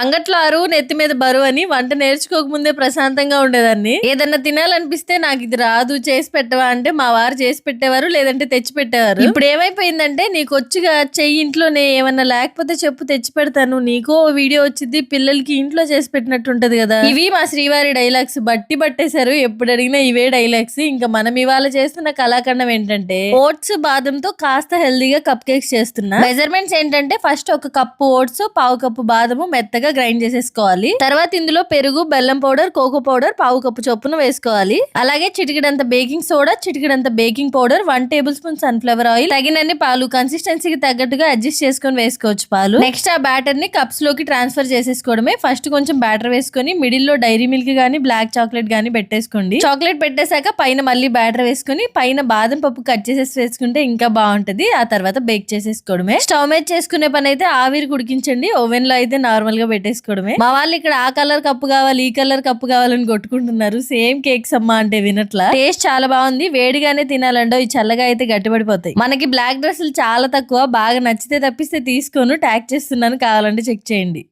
అంగట్లో అరువు నెత్తి మీద బరువు అని వంట నేర్చుకోకముందే ప్రశాంతంగా ఉండేదాన్ని. ఏదన్నా తినాలనిపిస్తే నాకు ఇది రాదు చేసి పెట్టవా అంటే మా వారు చేసి పెట్టేవారు లేదంటే తెచ్చి పెట్టేవారు. ఇప్పుడు ఏమైపోయిందంటే నీకు వచ్చిగా చెయ్యి ఇంట్లోనే ఏమన్నా లేకపోతే చెప్పు తెచ్చి పెడతాను. నీకో ఓ వీడియో వచ్చింది పిల్లలకి ఇంట్లో చేసి పెట్టినట్టు ఉంటది కదా. ఇవి మా శ్రీవారి డైలాగ్స్. బట్టి పట్టేశారు ఎప్పుడు అడిగినా ఇవే డైలాగ్స్. ఇంకా మనం ఇవాళ చేస్తున్న కళాఖండం ఏంటంటే ఓట్స్ బాదంతో కాస్త హెల్దీగా కప్ కేక్స్ చేస్తున్నా. మెజర్మెంట్స్ ఏంటంటే ఫస్ట్ ఒక కప్పు ఓట్స్ పావు కప్పు బాదము మెత్తగా గ్రైండ్ చేసేసుకోవాలి. తర్వాత ఇందులో పెరుగు బెల్లం పౌడర్ కోకో పౌడర్ పావు కప్పు చొప్పున వేసుకోవాలి. అలాగే చిటికడంత baking soda చిటికడంత baking powder one tablespoon sunflower oil తగినన్ని పాలు కన్సిస్టెన్సీకి తగ్గట్టుగా అడ్జస్ట్ చేసుకొని వేసుకోవచ్చు పాలు. నెక్స్ట్ ఆ బ్యాటర్ని కప్స్లోకి ట్రాన్స్ఫర్ చేసేసుకోవడమే. ఫస్ట్ కొంచెం బ్యాటర్ వేసుకొని మిడిల్లో డైరీ మిల్క్ గానీ బ్లాక్ చాక్లెట్ గానీ పెట్టేసుకోండి. చాక్లెట్ పెట్టేశాక పైన మళ్ళీ బ్యాటర్ వేసుకొని పైన బాదం పప్పు కట్ చేసేసి వేసుకుంటే ఇంకా బాగుంటది. ఆ తర్వాత బేక్ చేసేసుకోవడమే. స్టవ్ మీద చేసుకునే పని అయితే ఆవిరి కుడికించండి ఓవెన్లో అయితే నార్మల్గా పెట్టేసుకోవడమే. మా వాళ్ళు ఇక్కడ ఆ కలర్ కప్పు కావాలి ఈ కలర్ కప్పు కావాలని కొట్టుకుంటున్నారు. సేమ్ కేక్స్ అమ్మా అంటే వినట్లా. టేస్ట్ చాలా బాగుంది. వేడిగానే తినాలండో ఈ చల్లగా అయితే గట్టిపడిపోతాయి. మనకి బ్లాక్ డ్రెస్సులు చాలా తక్కువ. బాగా నచ్చితే తప్పిస్తే తీసుకోను. ట్యాగ్ చేస్తున్నాను. కావాలంటే చెక్ చేయండి.